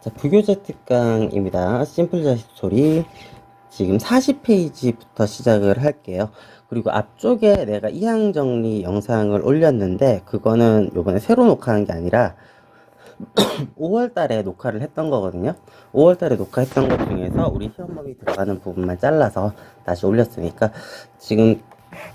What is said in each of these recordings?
자, 부교재 특강입니다. 심플 자식 소리. 지금 40페이지부터 시작을 할게요. 그리고 앞쪽에 내가 이항 정리 영상을 올렸는데, 그거는 요번에 새로 녹화한 게 아니라, 5월 달에 녹화를 했던 거거든요. 5월 달에 녹화했던 것 중에서 우리 시험범위 들어가는 부분만 잘라서 다시 올렸으니까, 지금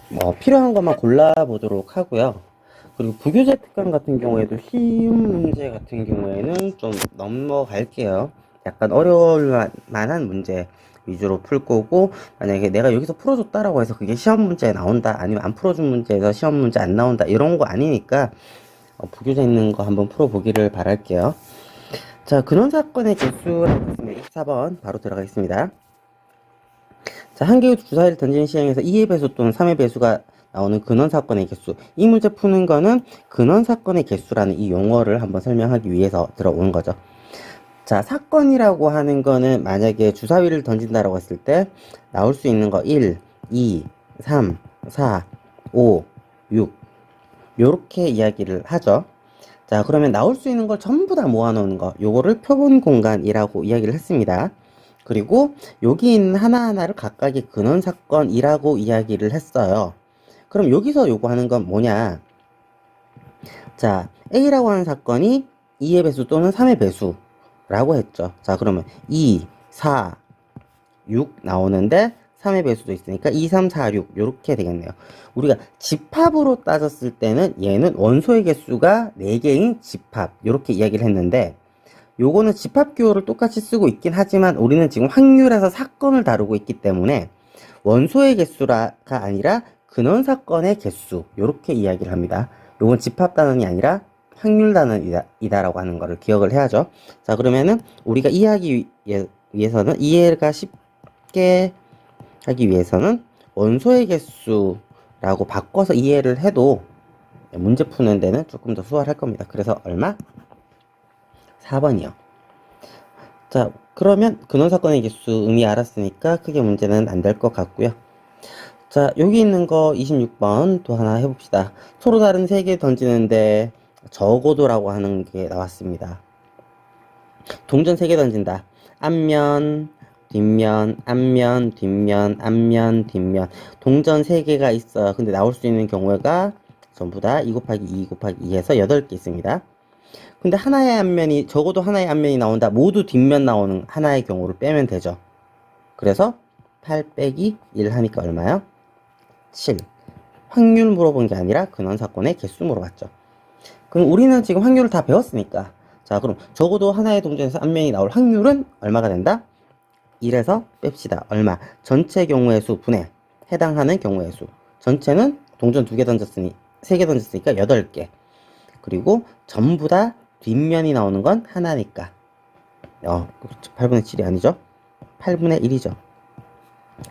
뭐 필요한 것만 골라보도록 하고요. 그리고 부교재 특강 같은 경우에도 쉬운 문제 같은 경우에는 좀 넘어갈게요. 약간 어려울 만- 만한 문제 위주로 풀 거고, 만약에 내가 여기서 풀어줬다라고 해서 그게 시험 문제에 나온다, 아니면 안 풀어준 문제에서 시험 문제 안 나온다, 이런 거 아니니까, 어, 부교재 있는 거 한번 풀어보기를 바랄게요. 자, 근원사건의 개수라고 했습니다. 24번 바로 들어가겠습니다. 자, 한 개의 주사위를 던지는 시행에서 2의 배수 또는 3의 배수가 나오는 근원 사건의 개수. 이 문제 푸는 거는 근원 사건의 개수라는 이 용어를 한번 설명하기 위해서 들어온 거죠. 자, 사건이라고 하는 거는 만약에 주사위를 던진다라고 했을 때 나올 수 있는 거 1, 2, 3, 4, 5, 6. 요렇게 이야기를 하죠. 자, 그러면 나올 수 있는 걸 전부 다 모아놓은 거. 요거를 표본 공간이라고 이야기를 했습니다. 그리고 여기 있는 하나하나를 각각의 근원 사건이라고 이야기를 했어요. 그럼 여기서 요구하는 건 뭐냐? 자, A라고 하는 사건이 2의 배수 또는 3의 배수라고 했죠. 자, 그러면 2, 4, 6 나오는데 3의 배수도 있으니까 2, 3, 4, 6 이렇게 되겠네요. 우리가 집합으로 따졌을 때는 얘는 원소의 개수가 4개인 집합 이렇게 이야기를 했는데 요거는 집합 기호를 똑같이 쓰고 있긴 하지만 우리는 지금 확률에서 사건을 다루고 있기 때문에 원소의 개수가 아니라 근원 사건의 개수 이렇게 이야기를 합니다. 요건 집합 단원이 아니라 확률 단원이다 라고 하는 거를 기억을 해야죠. 자 그러면은 우리가 이해하기 위- 위해 서는 이해가 쉽게 하기 위해서는 원소의 개수라고 바꿔서 이해를 해도 문제 푸는 데는 조금 더 수월할 겁니다. 그래서 얼마? 4번이요. 자, 그러면 근원 사건의 개수 의미 알았으니까 크게 문제는 안 될 것 같고요. 자, 여기 있는 거 26번 또 하나 해봅시다. 서로 다른 세 개 던지는데 적어도라고 하는 게 나왔습니다. 동전 세 개 던진다. 앞면, 뒷면, 앞면, 뒷면, 앞면, 뒷면. 동전 세 개가 있어요. 근데 나올 수 있는 경우가 전부 다 2 곱하기 2 곱하기 2해서 8개 있습니다. 근데 하나의 앞면이 적어도 하나의 앞면이 나온다. 모두 뒷면 나오는 하나의 경우를 빼면 되죠. 그래서 8 빼기 1 하니까 얼마요? 7. 확률 물어본 게 아니라 근원 사건의 개수 물어봤죠. 그럼 우리는 지금 확률을 다 배웠으니까. 자, 그럼 적어도 하나의 동전에서 앞면이 나올 확률은 얼마가 된다? 1에서 뺍시다. 얼마? 전체 경우의 수 분해. 해당하는 경우의 수. 전체는 동전 두 개 던졌으니, 세 개 던졌으니까 8개. 그리고 전부 다 뒷면이 나오는 건 하나니까. 어, 8분의 7이 아니죠? 8분의 1이죠.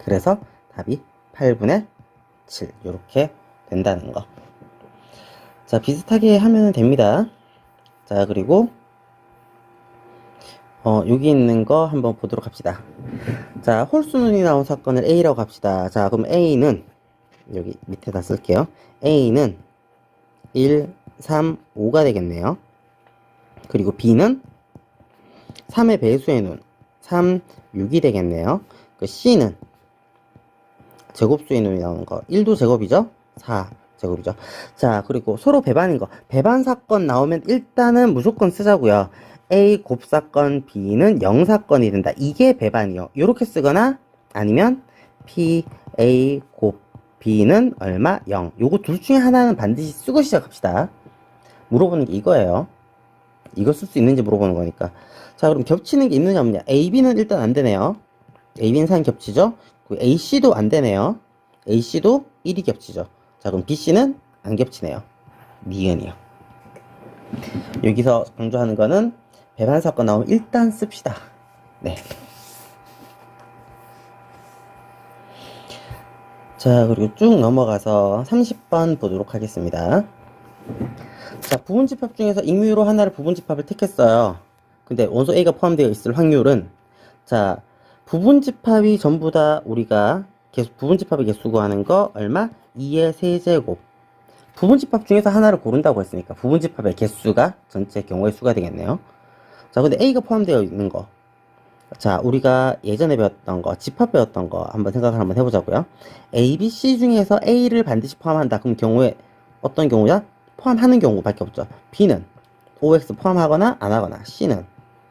그래서 답이 8분의 7. 이렇게 된다는 거. 자, 비슷하게 하면 됩니다. 자, 그리고, 어, 여기 있는 거 한번 보도록 합시다. 자, 홀수눈이 나온 사건을 A라고 합시다. 자, 그럼 A는, 여기 밑에다 쓸게요. A는 1, 3, 5가 되겠네요. 그리고 B는 3의 배수의 눈, 3, 6이 되겠네요. 그 C는 제곱수의 눈이 나오는 거, 1도 제곱이죠? 4 제곱이죠. 자, 그리고 서로 배반인 거. 배반 사건 나오면 일단은 무조건 쓰자고요. A 곱사건 B는 0사건이 된다. 이게 배반이요. 이렇게 쓰거나 아니면 P A 곱 B는 얼마? 0. 요거 둘 중에 하나는 반드시 쓰고 시작합시다. 물어보는 게 이거예요. 이거 쓸 수 있는지 물어보는 거니까. 자, 그럼 겹치는 게 있느냐 없느냐. AB는 일단 안 되네요. AB는 3 겹치죠? 그 AC도 안 되네요. AC도 1이 겹치죠. 자, 그럼 BC는 안 겹치네요. 니은이요. 여기서 강조하는 거는 배반 사건 나오면 일단 씁시다. 네. 자, 그리고 쭉 넘어가서 30번 보도록 하겠습니다. 자, 부분집합 중에서 임의로 하나를 부분집합을 택했어요. 근데 원소 A가 포함되어 있을 확률은 자, 부분 집합이 전부 다 우리가 개수, 부분 집합의 개수 구하는 거 얼마? 2의 세제곱. 부분 집합 중에서 하나를 고른다고 했으니까 부분 집합의 개수가 전체 경우의 수가 되겠네요. 자, 근데 A가 포함되어 있는 거. 자, 우리가 예전에 배웠던 거, 집합 배웠던 거 한번 생각을 한번 해보자고요. A, B, C 중에서 A를 반드시 포함한다. 그럼 경우에 어떤 경우야? 포함하는 경우밖에 없죠. B는 OX 포함하거나 안 하거나 C는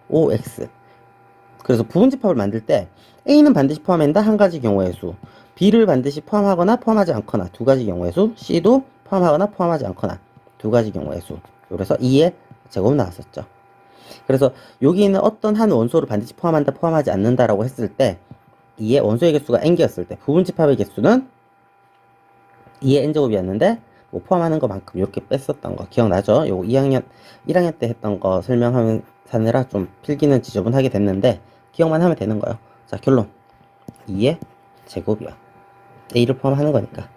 OX. 그래서 부분집합을 만들 때 A는 반드시 포함한다. 한 가지 경우의 수. B를 반드시 포함하거나 포함하지 않거나 두 가지 경우의 수. C도 포함하거나 포함하지 않거나 두 가지 경우의 수. 그래서 2의 제곱 나왔었죠. 그래서 여기 있는 어떤 한 원소를 반드시 포함한다, 포함하지 않는다라고 했을 때 2의 원소의 개수가 n개였을 때 부분집합의 개수는 2의 n제곱이었는데 뭐 포함하는 것만큼 이렇게 뺐었던 거 기억나죠? 요거 2학년 1학년 때 했던 거 설명하면 사느라 좀 필기는 지저분하게 됐는데 기억만 하면 되는 거예요. 자 결론 2의 제곱이요. a를 포함하는 거니까.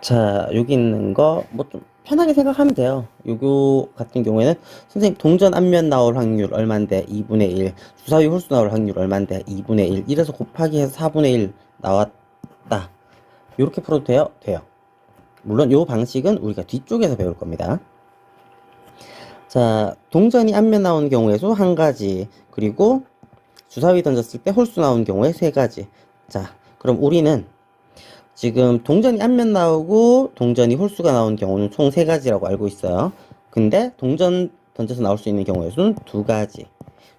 자, 여기 있는 거, 뭐 좀 편하게 생각하면 돼요. 요거 같은 경우에는 선생님 동전 앞면 나올 확률 얼만데 2분의 1, 주사위 홀수 나올 확률 얼만데 2분의 1, 이래서 곱하기 해서 4분의 1 나왔다. 요렇게 풀어도 돼요? 돼요. 물론 요 방식은 우리가 뒤쪽에서 배울 겁니다. 자, 동전이 앞면 나오는 경우의 수한 가지, 그리고 주사위 던졌을 때 홀수 나오는 경우에 세 가지. 자, 그럼 우리는 지금 동전이 앞면 나오고 동전이 홀수가 나오는 경우는 총 세 가지라고 알고 있어요. 근데 동전 던져서 나올 수 있는 경우의 수는 두 가지.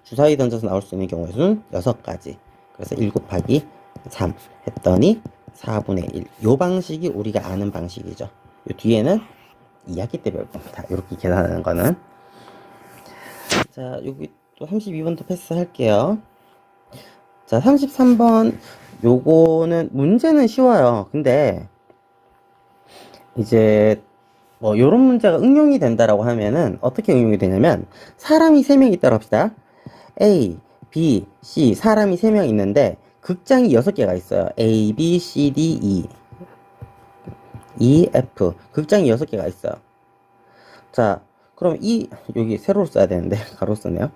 주사위 던져서 나올 수 있는 경우의 수는 여섯 가지. 그래서 1 곱하기 3 했더니 4분의 1. 요 방식이 우리가 아는 방식이죠. 요 뒤에는 2학기 때 배울 겁니다. 이렇게 계산하는 거는. 자, 여기 또 32번도 패스할게요. 자, 33번 요거는 문제는 쉬워요. 근데 이제 뭐 요런 문제가 응용이 된다라고 하면은 어떻게 응용이 되냐면 사람이 3명 있다고 합시다. A, B, C 사람이 3명 있는데 극장이 6개가 있어요. A, B, C, D, E. E, F. 극장이 6개가 있어요. 자, 그럼 이 여기 세로로 써야 되는데 가로 쓰네요.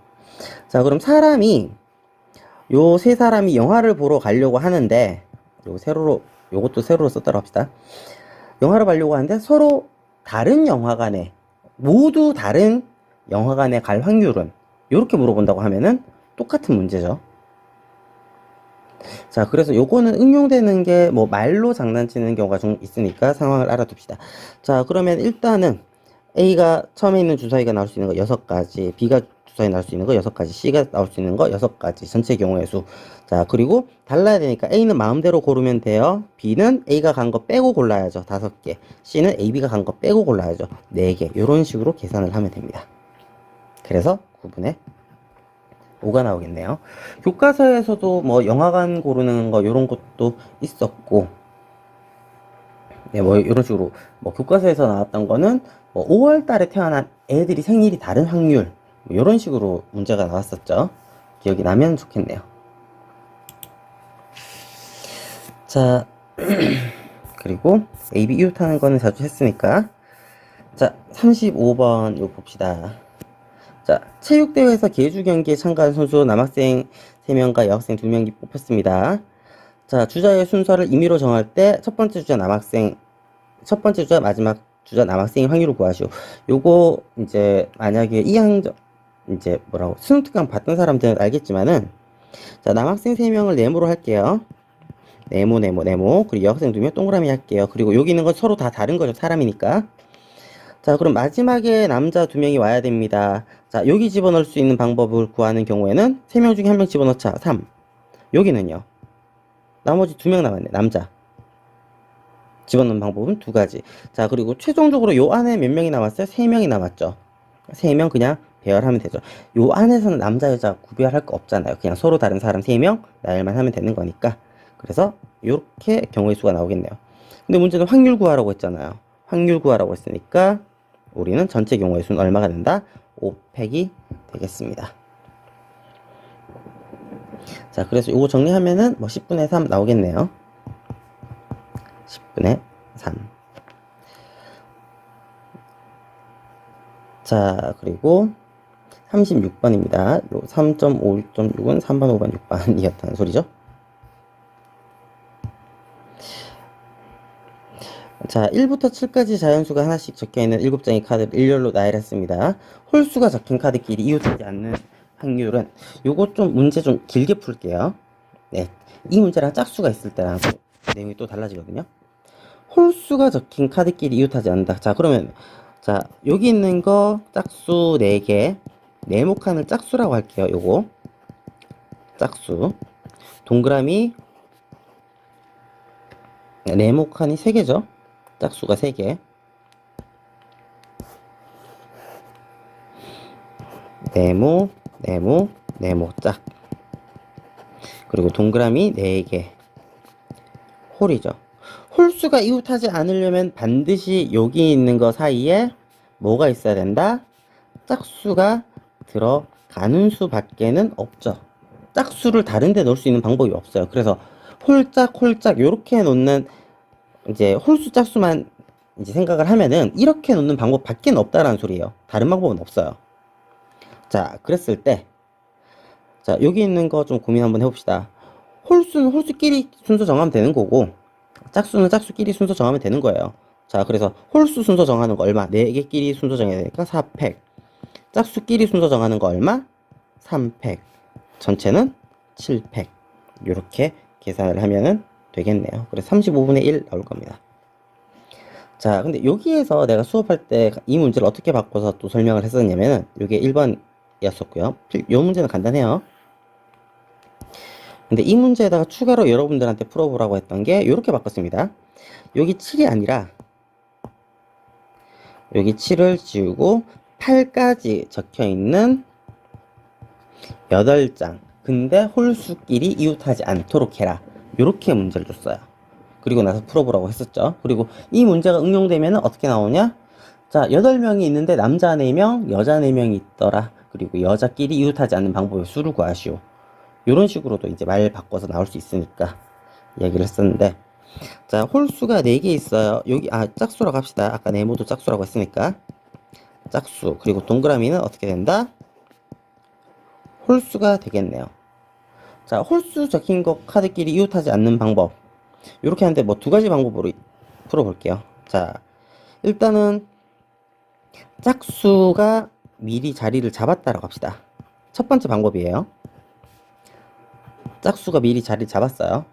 자, 그럼 사람이 요 세 사람이 영화를 보러 가려고 하는데 요 세로로 요것도 세로로 썼다고 합시다. 영화를 가려고 하는데 서로 다른 영화관에 모두 다른 영화관에 갈 확률은 이렇게 물어본다고 하면은 똑같은 문제죠. 자, 그래서 요거는 응용되는 게 뭐 말로 장난치는 경우가 좀 있으니까 상황을 알아둡시다. 자, 그러면 일단은 A가 처음에 있는 주사위가 나올 수 있는 거 여섯 가지, B가 주사위 나올 수 있는 거 여섯 가지, C가 나올 수 있는 거 여섯 가지, 전체 경우의 수. 자, 그리고 달라야 되니까 A는 마음대로 고르면 돼요. B는 A가 간 거 빼고 골라야죠. 다섯 개. C는 AB가 간 거 빼고 골라야죠. 네 개. 이런 식으로 계산을 하면 됩니다. 그래서 9분의 5가 나오겠네요. 교과서에서도 뭐 영화관 고르는 거 이런 것도 있었고, 네, 뭐 이런 식으로 뭐 교과서에서 나왔던 거는 뭐 5월 달에 태어난 애들이 생일이 다른 확률 뭐 이런 식으로 문제가 나왔었죠. 기억이 나면 좋겠네요. 자, 그리고 AB 이웃 하는 거는 자주 했으니까 자, 35번 이거 봅시다. 자, 체육대회에서 계주 경기에 참가한 선수 남학생 3명과 여학생 2명이 뽑혔습니다. 자, 주자의 순서를 임의로 정할 때 첫 번째 주자 남학생, 첫 번째 주자 마지막 주자 남학생의 확률을 구하시오. 요거 이제 만약에 2학년 이제 뭐라고 수능 특강 봤던 사람들은 알겠지만은 자, 남학생 3명을 네모로 할게요. 네모 네모 네모 그리고 여학생 2명 동그라미 할게요. 그리고 여기 있는 건 서로 다 다른 거죠. 사람이니까. 자, 그럼 마지막에 남자 두 명이 와야 됩니다. 자, 여기 집어넣을 수 있는 방법을 구하는 경우에는 세명 중에 한 명 집어넣자. 3. 여기는요. 나머지 두명 남았네. 남자. 집어넣는 방법은 두 가지. 자, 그리고 최종적으로 요 안에 몇 명이 남았어요? 세 명이 남았죠. 세 명 그냥 배열하면 되죠. 요 안에서는 남자, 여자 구별할 거 없잖아요. 그냥 서로 다른 사람 세 명 나열만 하면 되는 거니까. 그래서 이렇게 경우의 수가 나오겠네요. 근데 문제는 확률 구하라고 했잖아요. 확률 구하라고 했으니까 우리는 전체 경우의 수는 얼마가 된다? 5팩이 되겠습니다. 자, 그래서 이거 정리하면은 뭐 10분의 3 나오겠네요. 10분의 3. 자, 그리고 36번입니다. 요 3.5.6은 3번, 5번, 6번이었다는 소리죠. 자, 1부터 7까지 자연수가 하나씩 적혀있는 7장의 카드를 일렬로 나열했습니다. 홀수가 적힌 카드끼리 이웃하지 않는 확률은 요거 좀 문제 좀 길게 풀게요. 네. 이 문제랑 짝수가 있을 때랑 또 내용이 또 달라지거든요. 홀수가 적힌 카드끼리 이웃하지 않는다. 자, 그러면 자, 여기 있는 거 짝수 4개, 네모 칸을 짝수라고 할게요. 요거. 짝수. 동그라미 네모 칸이 3개죠. 짝수가 3개. 네모, 네모, 네모 짝. 그리고 동그라미 4개. 홀이죠. 홀수가 이웃하지 않으려면 반드시 여기 있는 거 사이에 뭐가 있어야 된다? 짝수가 들어가는 수밖에는 없죠. 짝수를 다른 데 넣을 수 있는 방법이 없어요. 그래서 홀짝, 홀짝 요렇게 놓는 이제 홀수 짝수만 이제 생각을 하면은 이렇게 놓는 방법 밖에 없다라는 소리예요. 다른 방법은 없어요. 자, 그랬을 때 자, 여기 있는 거 좀 고민 한번 해 봅시다. 홀수는 홀수끼리 순서 정하면 되는 거고, 짝수는 짝수끼리 순서 정하면 되는 거예요. 자, 그래서 홀수 순서 정하는 거 얼마? 4개끼리 순서 정해야 되니까 4팩. 짝수끼리 순서 정하는 거 얼마? 3팩. 전체는 7팩. 이렇게 계산을 하면은 되겠네요. 그래서 35분의 1 나올 겁니다. 자, 근데 여기에서 내가 수업할 때 이 문제를 어떻게 바꿔서 또 설명을 했었냐면은, 이게 1번이었었고요. 이 문제는 간단해요. 근데 이 문제에다가 추가로 여러분들한테 풀어보라고 했던 게 이렇게 바꿨습니다. 여기 7이 아니라 여기 7을 지우고 8까지 적혀 있는 8장. 근데 홀수끼리 이웃하지 않도록 해라. 이렇게 문제를 줬어요. 그리고 나서 풀어보라고 했었죠. 그리고 이 문제가 응용되면 어떻게 나오냐? 자, 8명이 있는데 남자 4명, 여자 4명이 있더라. 그리고 여자끼리 이웃하지 않는 방법의 수를 구하시오. 이런 식으로도 이제 말 바꿔서 나올 수 있으니까 얘기를 했었는데 자 홀수가 4개 있어요. 여기 아 짝수라고 합시다. 아까 네모도 짝수라고 했으니까. 짝수 그리고 동그라미는 어떻게 된다? 홀수가 되겠네요. 자 홀수 적힌 것 카드끼리 이웃하지 않는 방법. 이렇게 하는데 뭐 두 가지 방법으로 풀어볼게요. 자 일단은 짝수가 미리 자리를 잡았다라고 합시다. 첫 번째 방법이에요 짝수가 미리 자리 잡았어요.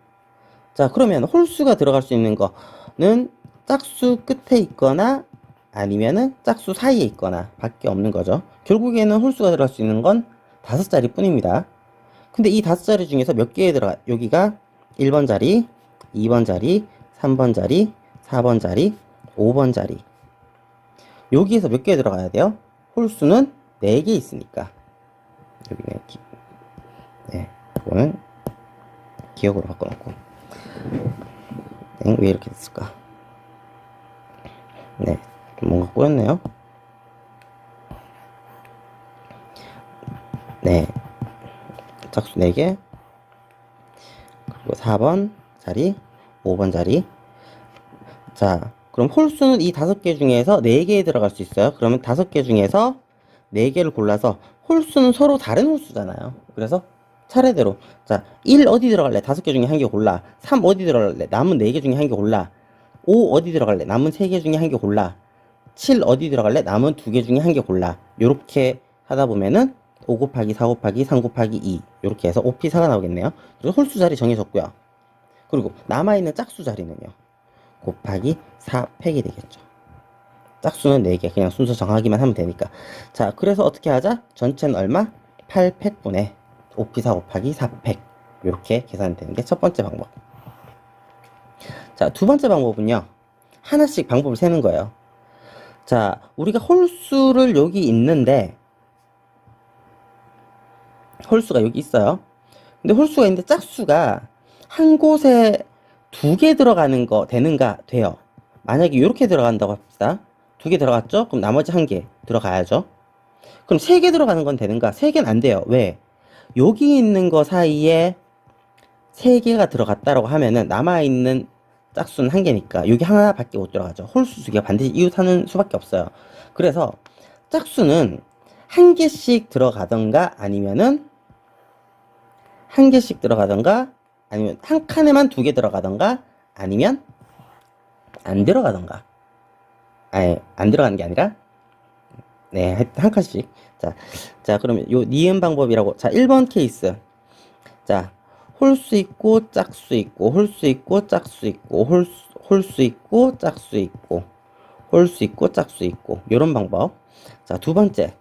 자, 그러면 홀수가 들어갈 수 있는 거는 짝수 끝에 있거나 아니면은 짝수 사이에 있거나 밖에 없는 거죠. 결국에는 홀수가 들어갈 수 있는 건 다섯 자리 뿐입니다. 근데 이 다섯 자리 중에서 몇 개에 들어가, 여기가 1번 자리, 2번 자리, 3번 자리, 4번 자리, 5번 자리. 여기에서 몇 개 들어가야 돼요? 홀수는 4개 있으니까. 여기는, 기- 네, 이거는 기억으로 바꿔놓고. 땡, 왜 이렇게 됐을까? 네. 좀 뭔가 꼬였네요. 네. 짝수 4개. 그리고 4번 자리 5번 자리. 자 그럼 홀수는 이 다섯 개 중에서 4개에 들어갈 수 있어요. 그러면 다섯 개 중에서 4개를 골라서 홀수는 서로 다른 홀수잖아요. 그래서 차례대로 자, 1 어디 들어갈래? 다섯 개 중에 한 개 골라. 3 어디 들어갈래? 남은 네 개 중에 한 개 골라. 5 어디 들어갈래? 남은 세 개 중에 한 개 골라. 7 어디 들어갈래? 남은 두 개 중에 한 개 골라. 요렇게 하다 보면은 5 곱하기 4 곱하기 3 곱하기 2 요렇게 해서 5p4가 나오겠네요. 그리고 홀수 자리 정해졌고요. 그리고 남아있는 짝수 자리는요. 곱하기 4 팩이 되겠죠. 짝수는 4개 그냥 순서 정하기만 하면 되니까 자 그래서 어떻게 하자? 전체는 얼마? 8팩분의 5p4 곱하기 4팩 이렇게 계산이 되는 게 첫 번째 방법. 자 두 번째 방법은요. 하나씩 방법을 세는 거예요. 자 우리가 홀수를 여기 있는데 홀수가 여기 있어요. 근데 홀수가 있는데 짝수가 한 곳에 두 개 들어가는 거 되는가 돼요. 만약에 이렇게 들어간다고 합시다. 두 개 들어갔죠? 그럼 나머지 한 개 들어가야죠. 그럼 세 개 들어가는 건 되는가? 세 개는 안 돼요. 왜 여기 있는 거 사이에 세 개가 들어갔다라고 하면은 남아 있는 짝수는 한 개니까 여기 하나밖에 못 들어가죠. 홀수 두 개가 반드시 이웃하는 수밖에 없어요. 그래서 짝수는 한 개씩 들어가던가 아니면은 한 개씩 들어가던가 아니면 한 칸에만 두 개 들어가던가 아니면 안 들어가던가. 아예 안 들어가는 게 아니라 네, 한- 한 칸씩. 자, 자, 그러면 요 니은 방법이라고. 자, 1번 케이스. 자, 홀수 있고 짝수 있고 홀수 있고 짝수 있고 홀수 홀수 있고 짝수 있고 홀수 있고 짝수 있고 요런 방법. 자, 두 번째.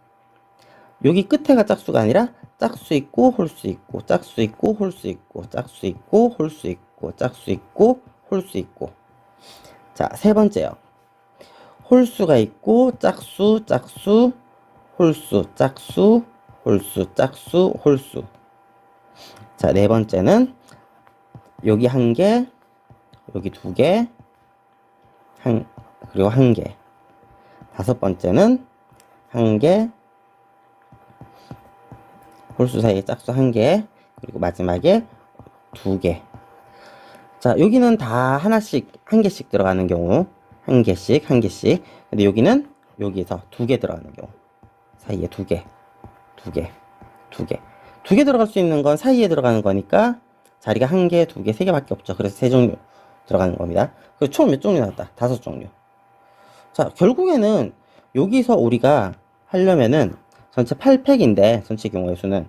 여기 끝에가 짝수가 아니라 짝수 있고 홀수 있고 짝수 있고 홀수 있고 짝수 있고 홀수 있고 짝수 있고 홀수 있고. 자, 세 번째요. 홀수가 있고 짝수 짝수 홀수 짝수 홀수 짝수 홀수. 자 네 번째는 여기 한 개 여기 두 개 한 그리고 한 개. 다섯 번째는 한 개 홀수 사이에 짝수 한 개 그리고 마지막에 두 개. 자, 여기는 다 하나씩, 한 개씩 들어가는 경우, 한 개씩, 한 개씩. 근데 여기는 여기에서 두 개 들어가는 경우. 사이에 두 개, 두 개, 두 개. 두 개 들어갈 수 있는 건 사이에 들어가는 거니까 자리가 한 개, 두 개, 세 개밖에 없죠. 그래서 세 종류 들어가는 겁니다. 그래서 총 몇 종류 나왔다? 다섯 종류. 자, 결국에는 여기서 우리가 하려면은 전체 8팩인데, 전체 경우의 수는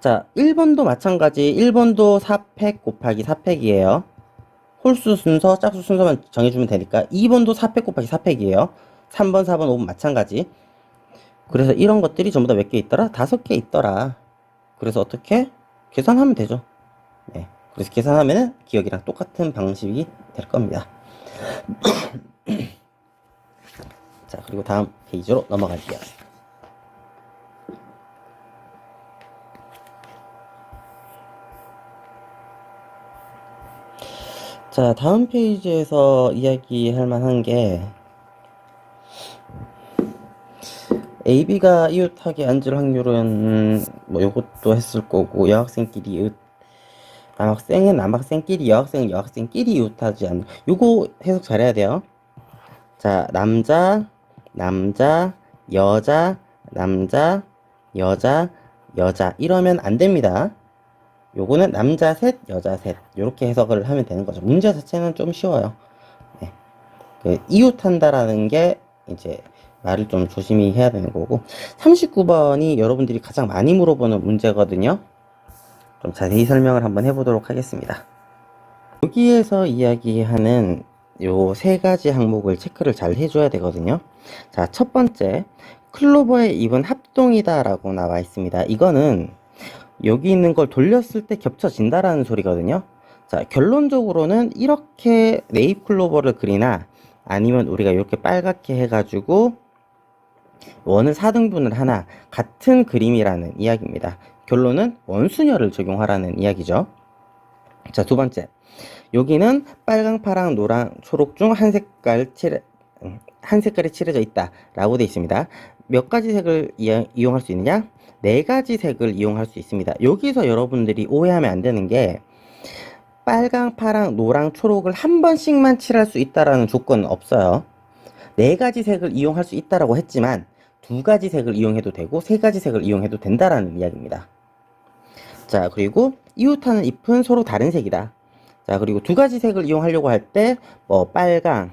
자, 1번도 마찬가지. 1번도 4팩 곱하기 4팩이에요. 홀수 순서, 짝수 순서만 정해주면 되니까 2번도 4팩 곱하기 4팩이에요. 3번, 4번, 5번 마찬가지. 그래서 이런 것들이 전부 다 몇 개 있더라? 다섯 개 있더라. 그래서 어떻게? 계산하면 되죠. 네. 그래서 계산하면은 기억이랑 똑같은 방식이 될 겁니다. 자, 그리고 다음 페이지로 넘어갈게요. 자, 다음 페이지에서 이야기할 만한 게 AB가 이웃하게 앉을 확률은 뭐 요것도 했을 거고 여학생끼리 이웃 남학생은 남학생끼리 여학생은 여학생끼리 이웃하지 않는 요거 해석 잘해야 돼요. 자, 남자, 남자, 여자, 남자, 여자, 여자 이러면 안 됩니다. 요거는 남자 셋, 여자 셋 이렇게 해석을 하면 되는 거죠. 문제 자체는 좀 쉬워요. 네. 그 이웃한다라는 게 이제 말을 좀 조심히 해야 되는 거고 39번이 여러분들이 가장 많이 물어보는 문제거든요. 좀 자세히 설명을 한번 해보도록 하겠습니다. 여기에서 이야기하는 요 세 가지 항목을 체크를 잘 해줘야 되거든요. 자, 첫 번째 클로버의 입은 합동이다라고 나와 있습니다. 이거는 여기 있는 걸 돌렸을 때 겹쳐진다라는 소리거든요. 자, 결론적으로는 이렇게 네잎 클로버를 그리나 아니면 우리가 이렇게 빨갛게 해가지고 원을 4등분을 하나 같은 그림이라는 이야기입니다. 결론은 원순열을 적용하라는 이야기죠. 자, 두 번째. 여기는 빨강, 파랑, 노랑, 초록 중 한 색깔 칠해, 음, 한 색깔이 칠해져 있다라고 되어 있습니다. 몇 가지 색을 이용- 이용할 수 있느냐? 네 가지 색을 이용할 수 있습니다. 여기서 여러분들이 오해하면 안 되는 게 빨강, 파랑, 노랑, 초록을 한 번씩만 칠할 수 있다라는 조건은 없어요. 네 가지 색을 이용할 수 있다라고 했지만 두 가지 색을 이용해도 되고 세 가지 색을 이용해도 된다라는 이야기입니다. 자, 그리고 이웃하는 잎은 서로 다른 색이다. 자, 그리고 두 가지 색을 이용하려고 할 때 뭐 빨강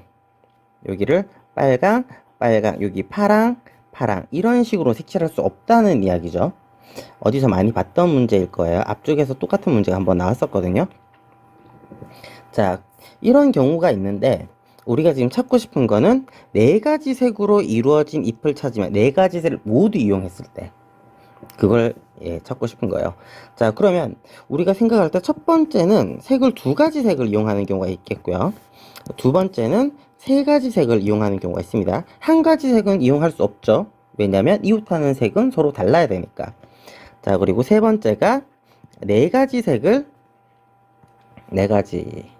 여기를 빨강, 빨강, 여기 파랑, 파랑 이런 식으로 색칠할 수 없다는 이야기죠. 어디서 많이 봤던 문제일 거예요. 앞쪽에서 똑같은 문제가 한번 나왔었거든요. 자, 이런 경우가 있는데 우리가 지금 찾고 싶은 거는 네 가지 색으로 이루어진 잎을 찾으면 네 가지 색을 모두 이용했을 때 그걸 예, 찾고 싶은 거예요. 자, 그러면 우리가 생각할 때 첫 번째는 색을 두 가지 색을 이용하는 경우가 있겠고요. 두 번째는 세 가지 색을 이용하는 경우가 있습니다. 한 가지 색은 이용할 수 없죠. 왜냐하면 이웃하는 색은 서로 달라야 되니까. 자, 그리고 세 번째가 네 가지 색을 네 가지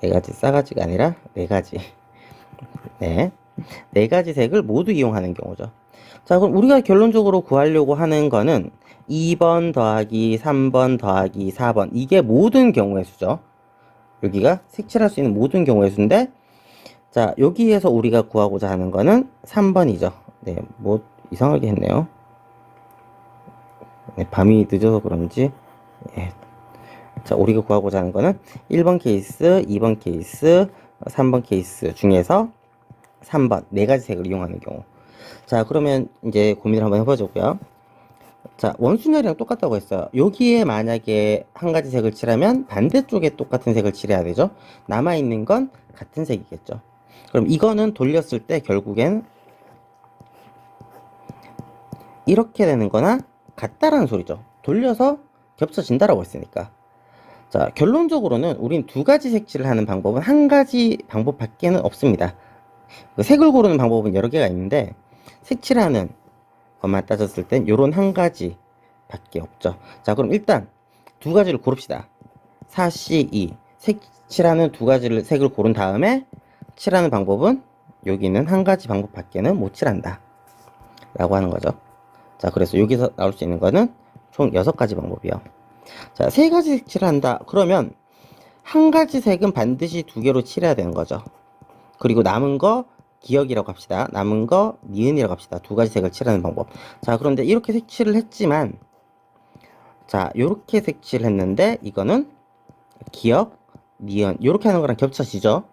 네 가지 싸가지가 아니라 네 가지 네. 네 가지 색을 모두 이용하는 경우죠. 자, 그럼 우리가 결론적으로 구하려고 하는 거는 2번 더하기 3번 더하기 4번. 이게 모든 경우의 수죠. 여기가 색칠할 수 있는 모든 경우의 수인데, 자, 여기에서 우리가 구하고자 하는 거는 3번이죠. 네, 뭐, 이상하게 했네요. 네, 밤이 늦어서 그런지, 예. 자, 우리가 구하고자 하는 거는 1번 케이스, 2번 케이스, 3번 케이스 중에서 3번 네 가지 색을 이용하는 경우. 자, 그러면 이제 고민을 한번 해보자고요. 자, 원순열이랑 똑같다고 했어요. 여기에 만약에 한 가지 색을 칠하면 반대쪽에 똑같은 색을 칠해야 되죠. 남아있는 건 같은 색이겠죠. 그럼 이거는 돌렸을 때 결국엔 이렇게 되는 거나 같다라는 소리죠. 돌려서 겹쳐진다라고 했으니까. 자, 결론적으로는 우린 두 가지 색칠을 하는 방법은 한 가지 방법밖에는 없습니다. 그 색을 고르는 방법은 여러 개가 있는데 색칠하는 것만 따졌을 땐 요런 한 가지 밖에 없죠. 자, 그럼 일단 두 가지를 고릅시다. 4C2 색칠하는 두 가지를 색을 고른 다음에 칠하는 방법은 여기는 한 가지 방법밖에는 못 칠한다. 라고 하는 거죠. 자, 그래서 여기서 나올 수 있는 거는 총 여섯 가지 방법이요. 자, 세 가지 색칠을 한다. 그러면 한 가지 색은 반드시 두 개로 칠해야 되는 거죠. 그리고 남은 거 기억이라고 합시다. 남은 거 니은이라고 합시다. 두 가지 색을 칠하는 방법. 자, 그런데 이렇게 색칠을 했지만 자, 요렇게 색칠을 했는데 이거는 기억, 니은 요렇게 하는 거랑 겹쳐지죠.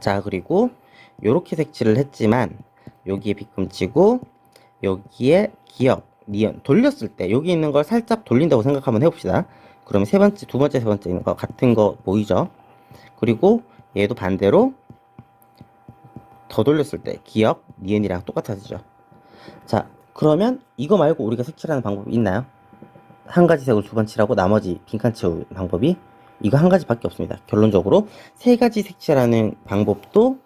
자, 그리고 요렇게 색칠을 했지만 여기에 빗금치고 여기에 기억, 니은 돌렸을 때 여기 있는 걸 살짝 돌린다고 생각 한번 해봅시다. 그러면 세 번째, 두 번째, 세 번째 있는 거 같은 거 보이죠? 그리고 얘도 반대로 더 돌렸을 때 기억, 니은이랑 똑같아지죠. 자, 그러면 이거 말고 우리가 색칠하는 방법이 있나요? 한 가지 색을 두 번 칠하고 나머지 빈칸 채우는 방법이 이거 한 가지밖에 없습니다. 결론적으로 세 가지 색칠하는 방법도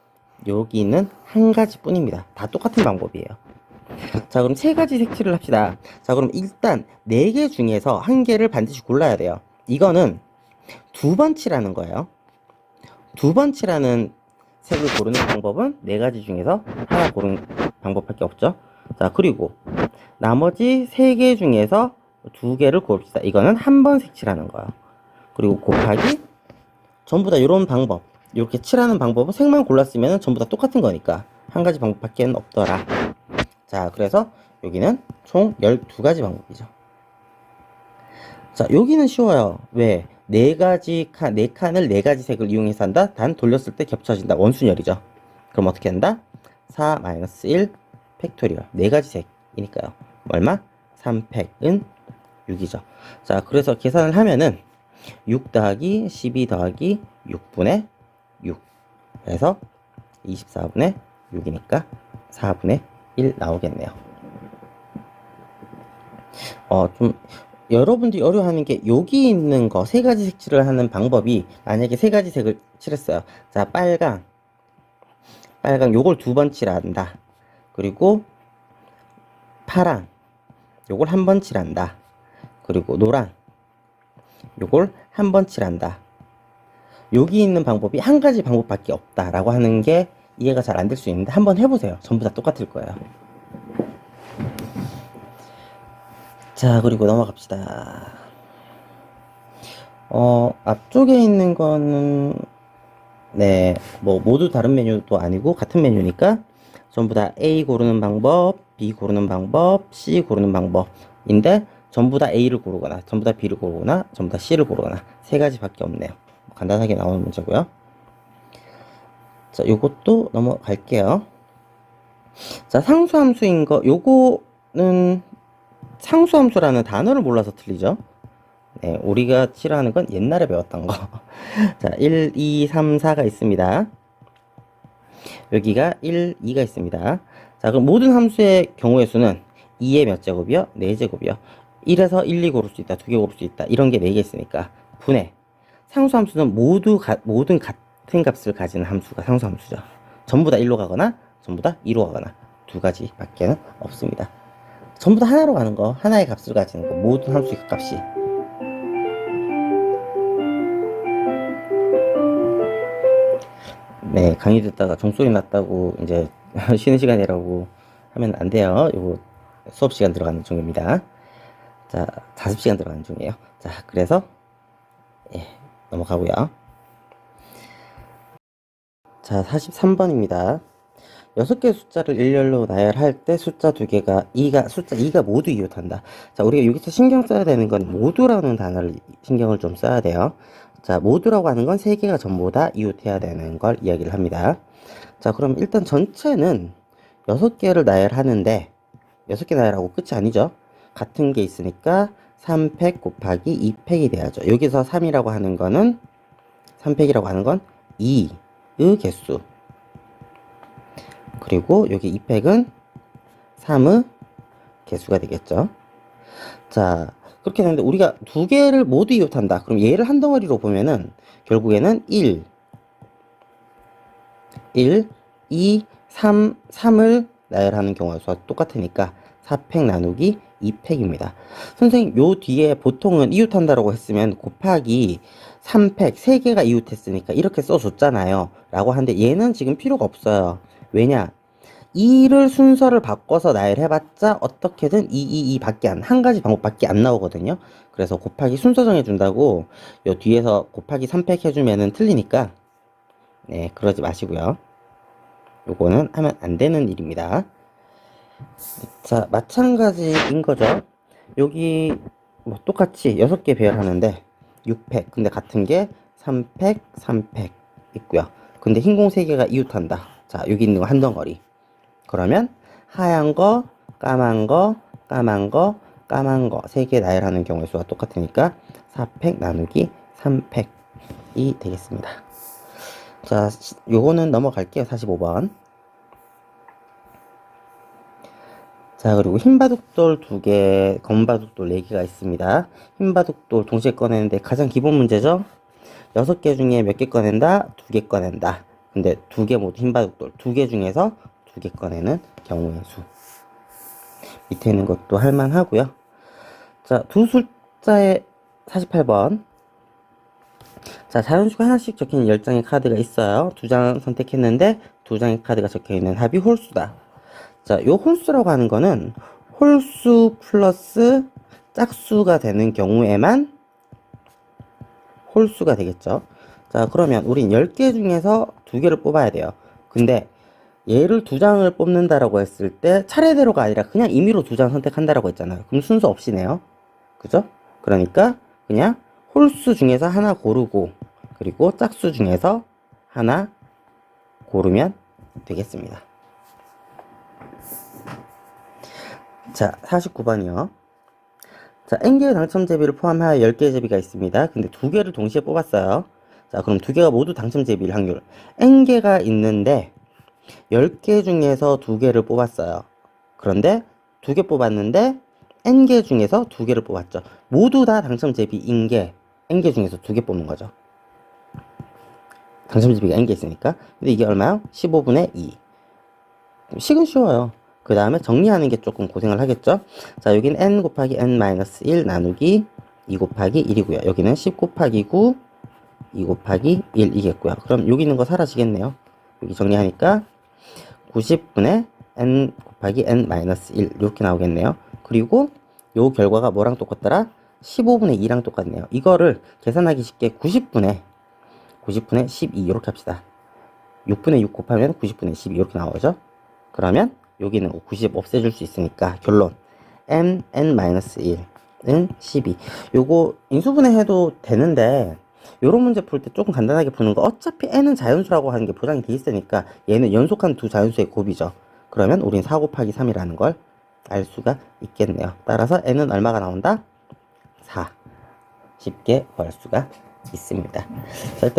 여기 있는 한 가지뿐입니다. 다 똑같은 방법이에요. 자, 그럼 세 가지 색칠을 합시다. 자, 그럼 일단 네 개 중에서 한 개를 반드시 골라야 돼요. 이거는 두 번 칠하는 거예요. 두 번 칠하는 색을 고르는 방법은 네 가지 중에서 하나 고르는 방법밖에 없죠. 자, 그리고 나머지 세 개 중에서 두 개를 고릅시다. 이거는 한 번 색칠하는 거예요. 그리고 곱하기 전부 다 이런 방법. 이렇게 칠하는 방법은 색만 골랐으면 전부 다 똑같은 거니까 한 가지 방법밖에 없더라. 자, 그래서 여기는 총 12가지 방법이죠. 자, 여기는 쉬워요. 왜? 네 가지 칸, 네 칸을 네 가지 색을 이용해서 한다? 단 돌렸을 때 겹쳐진다. 원순열이죠. 그럼 어떻게 한다? 4-1 팩토리얼. 네 가지 색이니까요. 얼마? 3팩은 6이죠. 자, 그래서 계산을 하면은 6 더하기 12 더하기 6분의 6. 그래서 24분의 6이니까 4분의 1 나오겠네요. 어, 좀, 여러분들이 어려워하는 게 여기 있는 거 세 가지 색칠을 하는 방법이 만약에 세 가지 색을 칠했어요. 자, 빨강. 빨강 요걸 두 번 칠한다. 그리고 파랑. 요걸 한 번 칠한다. 그리고 노랑. 요걸 한 번 칠한다. 여기 있는 방법이 한 가지 방법밖에 없다라고 하는 게 이해가 잘 안 될 수 있는데 한번 해보세요. 전부 다 똑같을 거예요. 자, 그리고 넘어갑시다. 어, 앞쪽에 있는 거는, 네, 뭐, 모두 다른 메뉴도 아니고 같은 메뉴니까 전부 다 A 고르는 방법, B 고르는 방법, C 고르는 방법인데 전부 다 A를 고르거나, 전부 다 B를 고르거나, 전부 다 C를 고르거나 세 가지밖에 없네요. 간단하게 나오는 문제고요. 자, 요것도 넘어갈게요. 자, 상수함수인 거, 요거는 상수함수라는 단어를 몰라서 틀리죠. 네, 우리가 칠하는 건 옛날에 배웠던 거. 자, 1, 2, 3, 4가 있습니다. 여기가 1, 2가 있습니다. 자, 그럼 모든 함수의 경우의 수는 2의 몇 제곱이요? 4제곱이요. 1에서 1, 2 고를 수 있다, 2개 고를 수 있다. 이런 게 4개 있으니까 분해. 상수 함수는 모두 가, 모든 같은 값을 가지는 함수가 상수 함수죠. 전부 다 1로 가거나 전부 다 2로 가거나 두 가지밖에는 없습니다. 전부 다 하나로 가는 거, 하나의 값을 가지는 거, 모든 함수의 값이. 네, 강의 듣다가 종소리 났다고 이제 쉬는 시간이라고 하면 안 돼요. 요거 수업 시간 들어가는 중입니다. 자, 5시간 들어가는 중이에요. 자, 그래서 예, 넘어가고요. 자, 43번입니다. 여섯 개의 숫자를 일렬로 나열할 때 숫자 두 개가 2가 숫자 2가 모두 이웃한다. 자, 우리가 여기서 신경 써야 되는 건 모두라는 단어를 신경을 좀 써야 돼요. 자, 모두라고 하는 건세 개가 전부 다 이웃해야 되는 걸 이야기를 합니다. 자, 그럼 일단 전체는 여섯 개를 나열하는데 여섯 개 나열하고 끝이 아니죠. 같은 게 있으니까 3팩 곱하기 2팩이 돼야죠. 여기서 3이라고 하는 거는 3팩이라고 하는 건 2의 개수. 그리고 여기 2팩은 3의 개수가 되겠죠. 자, 그렇게 되는데 우리가 두 개를 모두 이웃한다. 그럼 얘를 한 덩어리로 보면은 결국에는 1, 1, 2, 3, 3을 나열하는 경우가 수와 똑같으니까 4팩 나누기 2팩입니다. 선생님, 요 뒤에 보통은 이웃한다라고 했으면 곱하기 3팩, 3개가 이웃했으니까 이렇게 써줬잖아요. 라고 하는데 얘는 지금 필요가 없어요. 왜냐? 2를 순서를 바꿔서 나열해봤자 어떻게든 2, 2, 2 밖에 안, 한 가지 방법밖에 안 나오거든요. 그래서 곱하기 순서 정해준다고 요 뒤에서 곱하기 3팩 해주면은 틀리니까 네, 그러지 마시고요. 요거는 하면 안 되는 일입니다. 자, 마찬가지인 거죠. 여기 뭐 똑같이 6개 배열하는데 6팩, 근데 같은 게 3팩, 3팩 있고요. 근데 흰 공 3개가 이웃한다. 자, 여기 있는 거 한 덩어리. 그러면 하얀 거, 까만 거, 까만 거, 까만 거 3개 나열하는 경우의 수가 똑같으니까 4팩 나누기 3팩이 되겠습니다. 자, 시- 요거는 넘어갈게요. 45번. 자, 그리고 흰 바둑돌 두 개, 검은 바둑돌 네 개가 있습니다. 흰 바둑돌 동시에 꺼내는데 가장 기본 문제죠? 여섯 개 중에 몇 개 꺼낸다? 두개 꺼낸다. 근데 두개 모두 흰 바둑돌 두개 중에서 두개 꺼내는 경우의 수. 밑에 있는 것도 할만하고요. 자, 두 숫자의 48번. 자, 자연수가 하나씩 적힌 10장의 카드가 있어요. 두 장 선택했는데 두 장의 카드가 적혀 있는 합이 홀수다. 자, 요 홀수라고 하는 거는 홀수 플러스 짝수가 되는 경우에만 홀수가 되겠죠. 자, 그러면 우린 10개 중에서 두 개를 뽑아야 돼요. 근데 얘를 두 장을 뽑는다라고 했을 때 차례대로가 아니라 그냥 임의로 두 장 선택한다라고 했잖아요. 그럼 순서 없이네요. 그죠? 그러니까 그냥 홀수 중에서 하나 고르고 그리고 짝수 중에서 하나 고르면 되겠습니다. 자, 49번이요. 자, N개의 당첨 제비를 포함하여 10개의 제비가 있습니다. 근데 두 개를 동시에 뽑았어요. 자, 그럼 두 개가 모두 당첨 제비일 확률. N개가 있는데 10개 중에서 두 개를 뽑았어요. 그런데 두 개 뽑았는데 N개 중에서 두 개를 뽑았죠. 모두 다 당첨 제비인 게 N개 중에서 두 개 뽑는 거죠. 당첨 제비가 N개 있으니까. 근데 이게 얼마요? 15분의 2. 식은 쉬워요. 그 다음에 정리하는 게 조금 고생을 하겠죠. 자, 여기는 n 곱하기 n-1 나누기 2 곱하기 1이고요. 여기는 10 곱하기 9, 2 곱하기 1이겠고요. 그럼 여기 있는 거 사라지겠네요. 여기 정리하니까 90분의 n 곱하기 n-1 이렇게 나오겠네요. 그리고 요 결과가 뭐랑 똑같더라? 15분의 2랑 똑같네요. 이거를 계산하기 쉽게 90분의 90분의 12 이렇게 합시다. 6분의 6 곱하면 90분의 12 이렇게 나오죠. 그러면 여기는 90 없애줄 수 있으니까 결론. M n-1은 12 요거 인수분해 해도 되는데 요런 문제 풀 때 조금 간단하게 푸는 거 어차피 n은 자연수라고 하는 게 보장이 돼 있으니까 얘는 연속한 두 자연수의 곱이죠. 그러면 우린 4 곱하기 3이라는 걸 알 수가 있겠네요. 따라서 n은 얼마가 나온다? 4 쉽게 구할 수가 있습니다. 자, 일단